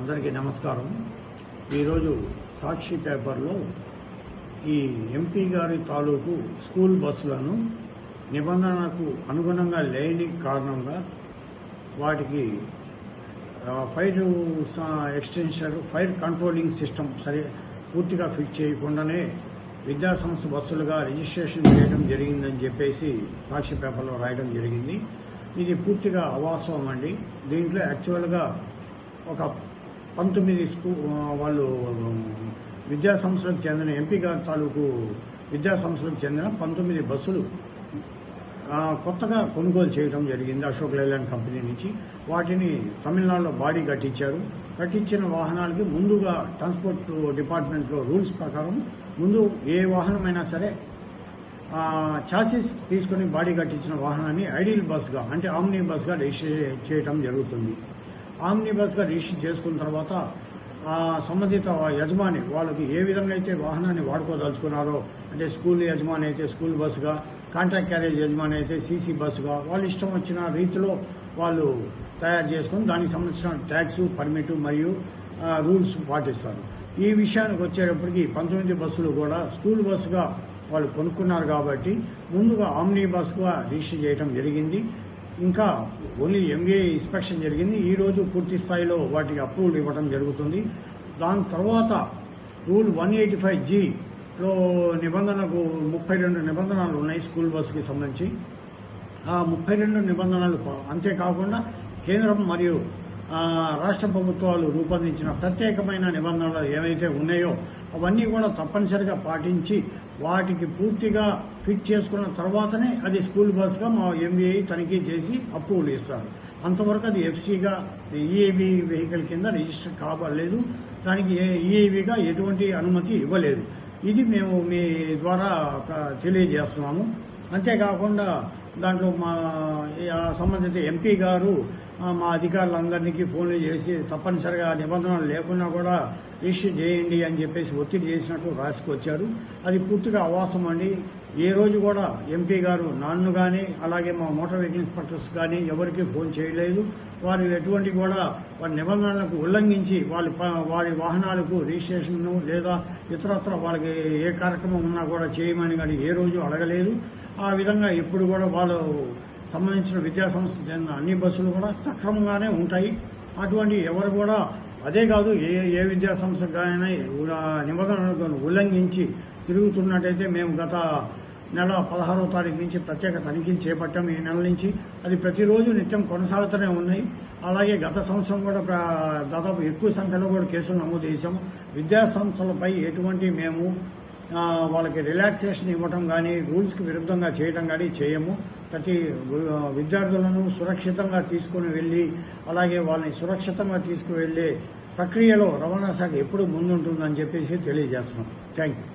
అందరికీ నమస్కారం. ఈరోజు సాక్షి పేపర్లో ఈ ఎంపీ గారి తాలూకు స్కూల్ బస్సులను నిబంధనలకు అనుగుణంగా లేని కారణంగా వాటికి fire extension fire controlling system సరి పూర్తిగా ఫిట్ చేయకుండానే విద్యాసంస్థ బస్సులుగా రిజిస్ట్రేషన్ చేయడం జరిగిందని చెప్పేసి సాక్షి పేపర్లో రాయడం జరిగింది. ఇది పూర్తిగా అవాస్తవం అండి. దీంట్లో యాక్చువల్గా ఒక పంతొమ్మిది స్కూ వాళ్ళు విద్యా సంస్థలకు చెందిన ఎంపీ గారి తాలూకు విద్యా సంస్థలకు చెందిన పంతొమ్మిది బస్సులు కొత్తగా కొనుగోలు చేయడం జరిగింది అశోక్ లైలాండ్ కంపెనీ నుంచి. వాటిని తమిళనాడులో బాడీ కట్టించారు. కట్టించిన వాహనాలకి ముందుగా ట్రాన్స్పోర్ట్ డిపార్ట్మెంట్లో రూల్స్ ప్రకారం ముందు ఏ వాహనమైనా సరే చాసిస్ తీసుకుని బాడీ కట్టించిన వాహనాన్ని ఐడియల్ బస్గా అంటే ఆమ్నీ బస్గా రిజిస్టర్ చేయడం జరుగుతుంది. ఆమ్నీ బస్గా రిజిస్టర్ చేసుకున్న తర్వాత ఆ సంబంధిత యజమాని వాళ్ళకి ఏ విధంగా అయితే వాహనాన్ని వాడుకోదలుచుకున్నారో అంటే స్కూల్ యజమాని అయితే స్కూల్ బస్సుగా కాంట్రాక్ట్ క్యారేజ్ యజమాని అయితే సీసీ బస్సుగా వాళ్ళు ఇష్టం వచ్చిన రీతిలో వాళ్ళు తయారు చేసుకొని దానికి సంబంధించిన ట్యాక్స్ పర్మిట్ మరియు రూల్స్ పాటిస్తారు. ఈ విషయానికి వచ్చేటప్పటికి పంతొమ్మిది బస్సులు కూడా స్కూల్ బస్సుగా వాళ్ళు కొనుక్కున్నారు కాబట్టి ముందుగా ఆమ్నీ బస్గా రిజిస్టర్ చేయడం జరిగింది. ఇంకా ఓన్లీ ఎంఏ ఇన్స్పెక్షన్ జరిగింది. ఈరోజు పూర్తి స్థాయిలో వాటికి అప్రూవల్ ఇవ్వడం జరుగుతుంది. దాని తర్వాత రూల్ వన్ ఎయిటీ ఫైవ్ జీలో నిబంధనకు ముప్పై రెండు నిబంధనలు ఉన్నాయి స్కూల్ బస్సుకి సంబంధించి. ఆ ముప్పై రెండు నిబంధనలు అంతేకాకుండా కేంద్రం మరియు రాష్ట్ర ప్రభుత్వాలు రూపొందించిన ప్రత్యేకమైన నిబంధనలు ఏవైతే ఉన్నాయో అవన్నీ కూడా తప్పనిసరిగా పాటించి వాటికి పూర్తిగా ఫిట్ చేసుకున్న తర్వాతనే అది స్కూల్ బస్గా మా ఎంబీఐ తనిఖీ చేసి అప్రూవల్ ఇస్తారు అంతవరకు అది ఎఫ్సీగా ఈఏబీ వెహికల్ కింద రిజిస్టర్ కాబడలేదు. దానికి ఈఏబీగా ఎటువంటి అనుమతి ఇవ్వలేదు. ఇది మేము మీ ద్వారా తెలియజేస్తున్నాము. అంతేకాకుండా దాంట్లో మా సంబంధిత ఎంపీ గారు మా అధికారులందరికీ ఫోన్లు చేసి తప్పనిసరిగా నిబంధనలు లేకున్నా కూడా ఇష్యూ చేయండి అని చెప్పేసి ఒత్తిడి చేసినట్టు రాసుకొచ్చారు. అది పూర్తిగా అవాసం అండి. ఏ రోజు కూడా ఎంపీ గారు నన్ను కానీ అలాగే మా మోటార్ వెహికల్ ఇన్స్పెక్టర్స్ కానీ ఎవరికి ఫోన్ చేయలేదు. వారు ఎటువంటి కూడా వారి నిబంధనలకు ఉల్లంఘించి వాళ్ళ వారి వాహనాలకు రిజిస్ట్రేషన్ లేదా ఇతరత్ర వాళ్ళకి ఏ కార్యక్రమం ఉన్నా కూడా చేయమని కానీ ఏ రోజు అడగలేదు. ఆ విధంగా ఎప్పుడు కూడా వాళ్ళు సంబంధించిన విద్యా సంస్థ చెందిన అన్ని బస్సులు కూడా సక్రమంగానే ఉంటాయి. అటువంటి ఎవరు కూడా అదే కాదు ఏ ఏ విద్యా సంస్థకైనా నిబంధనలను ఉల్లంఘించి తిరుగుతున్నట్టయితే మేము గత నెల పదహారవ తారీఖు నుంచి ప్రత్యేక తనిఖీలు చేపట్టాం ఈ నెల నుంచి. అది ప్రతిరోజు నిత్యం కొనసాగుతూనే ఉన్నాయి. అలాగే గత సంవత్సరం కూడా దాదాపు ఎక్కువ సంఖ్యలో కూడా కేసులు నమోదు చేశాము. విద్యా సంస్థలపై ఎటువంటి మేము వాళ్ళకి రిలాక్సేషన్ ఇవ్వటం కానీ రూల్స్కి విరుద్ధంగా చేయటం కానీ చేయము. ప్రతి విద్యార్థులను సురక్షితంగా తీసుకుని వెళ్ళి అలాగే వాళ్ళని సురక్షితంగా తీసుకువెళ్ళే ప్రక్రియలో రవాణా శాఖ ఎప్పుడు ముందుంటుందని చెప్పేసి తెలియజేస్తున్నాం. Thank you